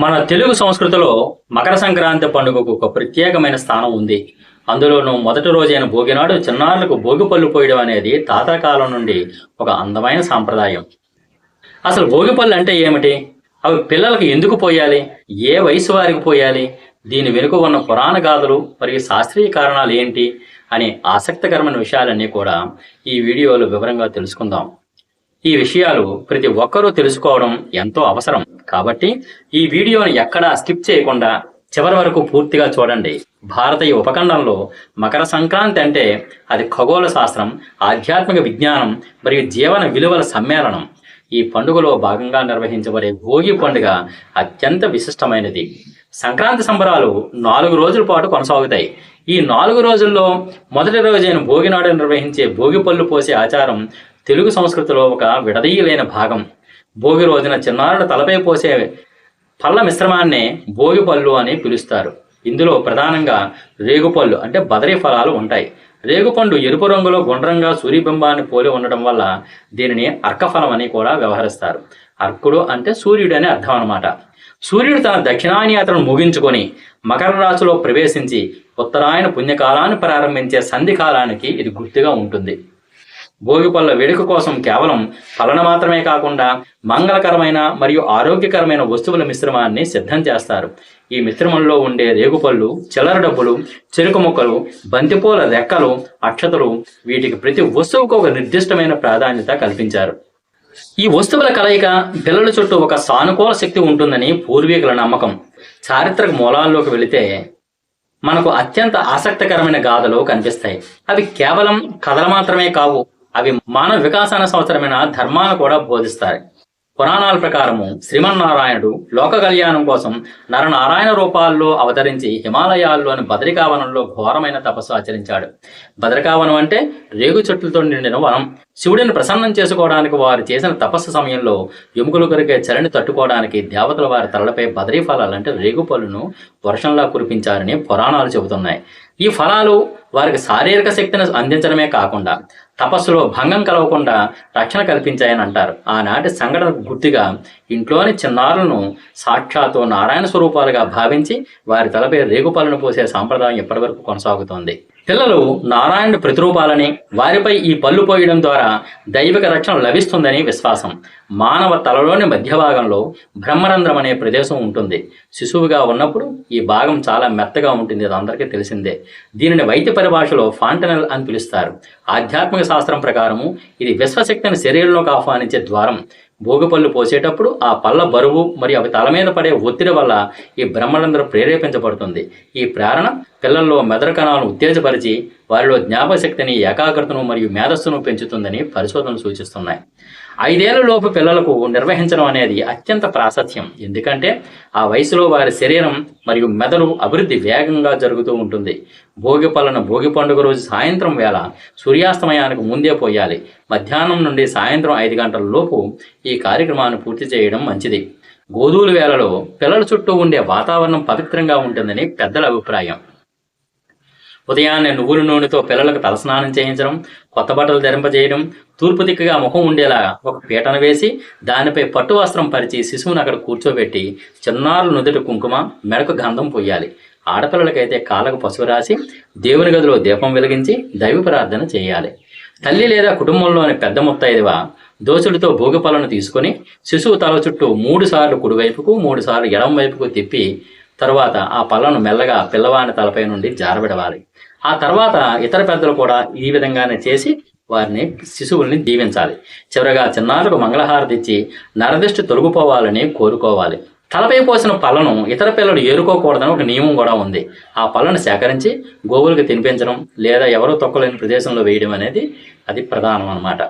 మన తెలుగు సంస్కృతిలో మకర సంక్రాంతి పండుగకు ఒక ప్రత్యేకమైన స్థానం ఉంది. అందులోనూ మొదటి రోజైన భోగినాడు చిన్నారులకు భోగి పళ్ళు పోయడం అనేది తాతకాలం నుండి ఒక అందమైన సాంప్రదాయం. అసలు భోగి పళ్ళు అంటే ఏమిటి? అవి పిల్లలకు ఎందుకు పోయాలి? ఏ వయసు వారికి పోయాలి? దీని వెనుక ఉన్న పురాణ గాథలు మరియు శాస్త్రీయ కారణాలు ఏంటి? అనే ఆసక్తికరమైన విషయాలన్నీ కూడా ఈ వీడియోలో వివరంగా తెలుసుకుందాం. ఈ విషయాలు ప్రతి ఒక్కరూ తెలుసుకోవడం ఎంతో అవసరం. కాబట్టి ఈ వీడియోను ఎక్కడా స్కిప్ చేయకుండా చివరి వరకు పూర్తిగా చూడండి. భారతీయ ఉపఖండంలో మకర సంక్రాంతి అంటే అది ఖగోళ శాస్త్రం ఆధ్యాత్మిక విజ్ఞానం మరియు జీవన విలువల సమ్మేళనం. ఈ పండుగలో భాగంగా నిర్వహించబడే భోగి పండుగ అత్యంత విశిష్టమైనది. సంక్రాంతి సంబరాలు నాలుగు రోజుల పాటు కొనసాగుతాయి. ఈ నాలుగు రోజుల్లో మొదటి రోజైన భోగినాడు నిర్వహించే భోగి పళ్ళు పోసే ఆచారం తెలుగు సంస్కృతిలో ఒక విడదీయలేని భాగం. భోగి రోజున చిన్నారుల తలపై పోసే పళ్ళ మిశ్రమాన్నే భోగి పళ్ళు అని పిలుస్తారు. ఇందులో ప్రధానంగా రేగుపళ్ళు అంటే బదరీ ఫలాలు ఉంటాయి. రేగుపండు ఎరుపు రంగులో గుండ్రంగా సూర్యబింబాన్ని పోలి ఉండడం వల్ల దీనిని అర్కఫలం అని కూడా వ్యవహరిస్తారు. అర్కుడు అంటే సూర్యుడు అని అర్థం అనమాట సూర్యుడు తన దక్షిణాయన యాత్రను ముగించుకొని మకర రాశిలో ప్రవేశించి ఉత్తరాయణ పుణ్యకాలాన్ని ప్రారంభించే సంధి కాలానికి ఇది గుర్తుగా ఉంటుంది. భోగి పళ్ళ వేడుక కోసం కేవలం ఫలన మాత్రమే కాకుండా మంగళకరమైన మరియు ఆరోగ్యకరమైన వస్తువుల మిశ్రమాన్ని సిద్ధం చేస్తారు. ఈ మిశ్రమంలో ఉండే రేగుపళ్ళు చిల్లర డబ్బులు చెరుకు ముక్కలు బంతిపూల రెక్కలు అక్షతలు వీటికి ప్రతి వస్తువుకు ఒక నిర్దిష్టమైన ప్రాధాన్యత కల్పించారు. ఈ వస్తువుల కలయిక పిల్లల చుట్టూ ఒక సానుకూల శక్తి ఉంటుందని పూర్వీకుల నమ్మకం. చారిత్రక మూలాల్లోకి వెళితే మనకు అత్యంత ఆసక్తికరమైన గాథలు కనిపిస్తాయి. అవి కేవలం కథలు మాత్రమే కావు అవి మానవ వికాసానికి అవసరమైన ధర్మాలు కూడా బోధిస్తాయి. పురాణాల ప్రకారము శ్రీమన్నారాయణుడు లోక కళ్యాణం కోసం నరనారాయణ రూపాల్లో అవతరించి హిమాలయాల్లోని బదరికావనంలో ఘోరమైన తపస్సు ఆచరించాడు. బద్రికావనం అంటే రేగు చెట్లతో నిండిన వనం. శివుడిని ప్రసన్నం చేసుకోవడానికి వారు చేసిన తపస్సు సమయంలో ఎముకలు కొరికే చలిని తట్టుకోవడానికి దేవతల వారి తలలపై బదరీ ఫలాలు రేగు పళ్ళును వర్షంలా కురిపించారని పురాణాలు చెబుతున్నాయి. ఈ ఫలాలు వారికి శారీరక శక్తిని అందించడమే కాకుండా తపస్సులో భంగం కలగకుండా రక్షణ కల్పించాయని అంటారు. ఆనాటి సంఘటన గుర్తుగా ఇంట్లోని చిన్నారులను సాక్షాత్తు నారాయణ స్వరూపాలుగా భావించి వారి తలపై రేగుపాలను పోసే సాంప్రదాయం ఇప్పటివరకు కొనసాగుతోంది. పిల్లలు నారాయణుడి ప్రతిరూపాలని వారిపై ఈ పళ్ళు పోయడం ద్వారా దైవిక రక్షణ లభిస్తుందని విశ్వాసం. మానవ తలలోని మధ్య భాగంలో బ్రహ్మరంధ్రం అనే ప్రదేశం ఉంటుంది. శిశువుగా ఉన్నప్పుడు ఈ భాగం చాలా మెత్తగా ఉంటుంది అది అందరికీ తెలిసిందే. దీనిని వైద్య పరిభాషలో ఫాంటనల్ అని పిలుస్తారు. ఆధ్యాత్మిక శాస్త్రం ప్రకారము ఇది విశ్వశక్తిని శరీరంలోకి ఆహ్వానించే ద్వారం. భోగిపళ్ళు పోసేటప్పుడు ఆ పళ్ళ బరువు మరియు అవి తల మీద పడే ఒత్తిడి వల్ల ఈ బ్రహ్మరంధ్రం ప్రేరేపించబడుతుంది. ఈ ప్రేరణ పిల్లల్లో మెదడు కణాలను ఉత్తేజపరిచి వారిలో జ్ఞాపశక్తిని ఏకాగ్రతను మరియు మేధస్సును పెంచుతుందని పరిశోధనలు సూచిస్తున్నాయి. ఐదేళ్ళ లోపు పిల్లలకు నిర్వహించడం అనేది అత్యంత ప్రాశస్యం ఎందుకంటే ఆ వయసులో వారి శరీరం మరియు మెదడు అభివృద్ధి వేగంగా జరుగుతూ ఉంటుంది. భోగి పళ్ళను భోగి పండుగ రోజు సాయంత్రం వేళ సూర్యాస్తమయానికి ముందే పోయాలి. మధ్యాహ్నం నుండి సాయంత్రం ఐదు గంటల లోపు ఈ కార్యక్రమాన్ని పూర్తి చేయడం మంచిది. గోధుల వేళలో పిల్లల చుట్టూ ఉండే వాతావరణం పవిత్రంగా ఉంటుందని పెద్దల అభిప్రాయం. ఉదయాన్నే నువ్వుల నూనెతో పిల్లలకు తలస్నానం చేయించడం కొత్త బట్టలు ధరింపజేయడం తూర్పు దిక్కుగా ముఖం ఉండేలా ఒక పీటను వేసి దానిపై పట్టు వస్త్రం పరిచి శిశువును అక్కడ కూర్చోబెట్టి చిన్నారులు నుదుటి కుంకుమ మెడకు గంధం పోయాలి ఆడపిల్లలకైతే కాళ్ళకు పసుపు రాసి దేవుని గదిలో దీపం వెలిగించి దైవ ప్రార్థన చేయాలి. తల్లి లేదా కుటుంబంలోని పెద్ద ముత్తైదువ దోసులతో భోగి తీసుకుని తీసుకొని శిశువు తల చుట్టూ మూడు సార్లు కుడివైపుకు మూడు సార్లు ఎడం వైపుకు తిప్పి తరువాత ఆ పళ్ళను మెల్లగా పిల్లవాని తలపై నుండి జారబెడవాలి. ఆ తర్వాత ఇతర పెద్దలు కూడా ఈ విధంగానే చేసి వారిని శిశువుల్ని దీవించాలి చివరగా చిన్నారులకు మంగళహారతి ఇచ్చి నరదిష్టి తొలగిపోవాలని కోరుకోవాలి. తలపై పోసిన పళ్ళను ఇతర పిల్లలు ఏరుకోకూడదని ఒక నియమం కూడా ఉంది. ఆ పళ్ళను సేకరించి గోవులకు తినిపించడం లేదా ఎవరో తొక్కలేని ప్రదేశంలో వేయడం అనేది అది ప్రధానం అన్నమాట.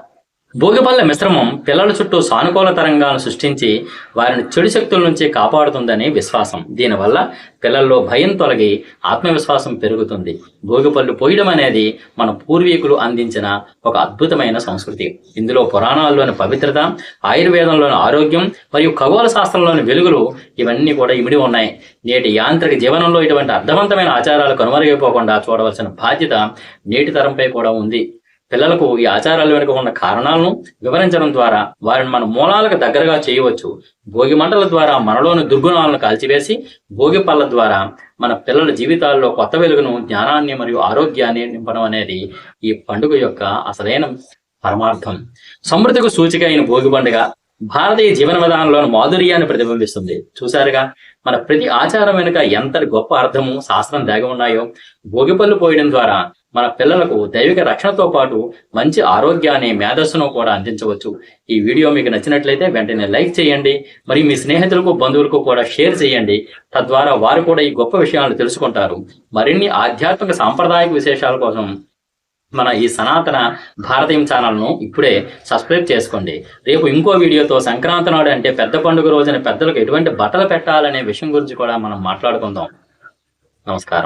భోగిపళ్ళ మిశ్రమం పిల్లల చుట్టూ సానుకూల తరంగాలను సృష్టించి వారిని చెడు శక్తుల నుంచి కాపాడుతుందని విశ్వాసం. దీనివల్ల పిల్లల్లో భయం తొలగి ఆత్మవిశ్వాసం పెరుగుతుంది. భోగిపళ్ళు పోయడం అనేది మన పూర్వీకులు అందించిన ఒక అద్భుతమైన సంస్కృతి. ఇందులో పురాణాల్లోని పవిత్రత ఆయుర్వేదంలోని ఆరోగ్యం మరియు ఖగోళ శాస్త్రంలోని వెలుగులు ఇవన్నీ కూడా ఇమిడి ఉన్నాయి. నేటి యాంత్రిక జీవనంలో ఇటువంటి అర్థవంతమైన ఆచారాలు కనుమరుగైపోకుండా చూడవలసిన బాధ్యత నేటి తరంపై కూడా ఉంది. పిల్లలకు ఈ ఆచారాల వెనుక ఉన్న కారణాలను వివరించడం ద్వారా వారిని మన మూలాలకు దగ్గరగా చేయవచ్చు. భోగి మంటల ద్వారా మనలోని దుర్గుణాలను కాల్చివేసి భోగి పళ్ళ ద్వారా మన పిల్లల జీవితాల్లో కొత్త వెలుగును జ్ఞానాన్ని మరియు ఆరోగ్యాన్ని నింపడం అనేది ఈ పండుగ యొక్క అసలైన పరమార్థం. సమృద్ధికి సూచిక అయిన భోగి పండుగ భారతీయ జీవన విధానంలోని మాధుర్యాన్ని ప్రతిబింబిస్తుంది. చూసారుగా మన ప్రతి ఆచారం వెనుక ఎంత గొప్ప అర్థము శాస్త్రం దాగి ఉన్నాయో భోగిపళ్ళు పోయడం ద్వారా మన పిల్లలకు దైవిక రక్షణతో పాటు మంచి ఆరోగ్యాన్ని మేధస్సును కూడా అందించవచ్చు. ఈ వీడియో మీకు నచ్చినట్లయితే వెంటనే లైక్ చేయండి మరియు మీ స్నేహితులకు బంధువులకు కూడా షేర్ చేయండి. తద్వారా వారు కూడా ఈ గొప్ప విషయాలను తెలుసుకుంటారు. మరిన్ని ఆధ్యాత్మిక సాంప్రదాయక విశేషాల కోసం మన ఈ సనాతన భారతీయం ఛానల్ను ఇప్పుడే సబ్స్క్రైబ్ చేసుకోండి. రేపు ఇంకో వీడియోతో సంక్రాంతి నాడు అంటే పెద్ద పండుగ రోజున పెద్దలకు ఎటువంటి బట్టలు పెట్టాలనే విషయం గురించి కూడా మనం మాట్లాడుకుందాం. నమస్కారం.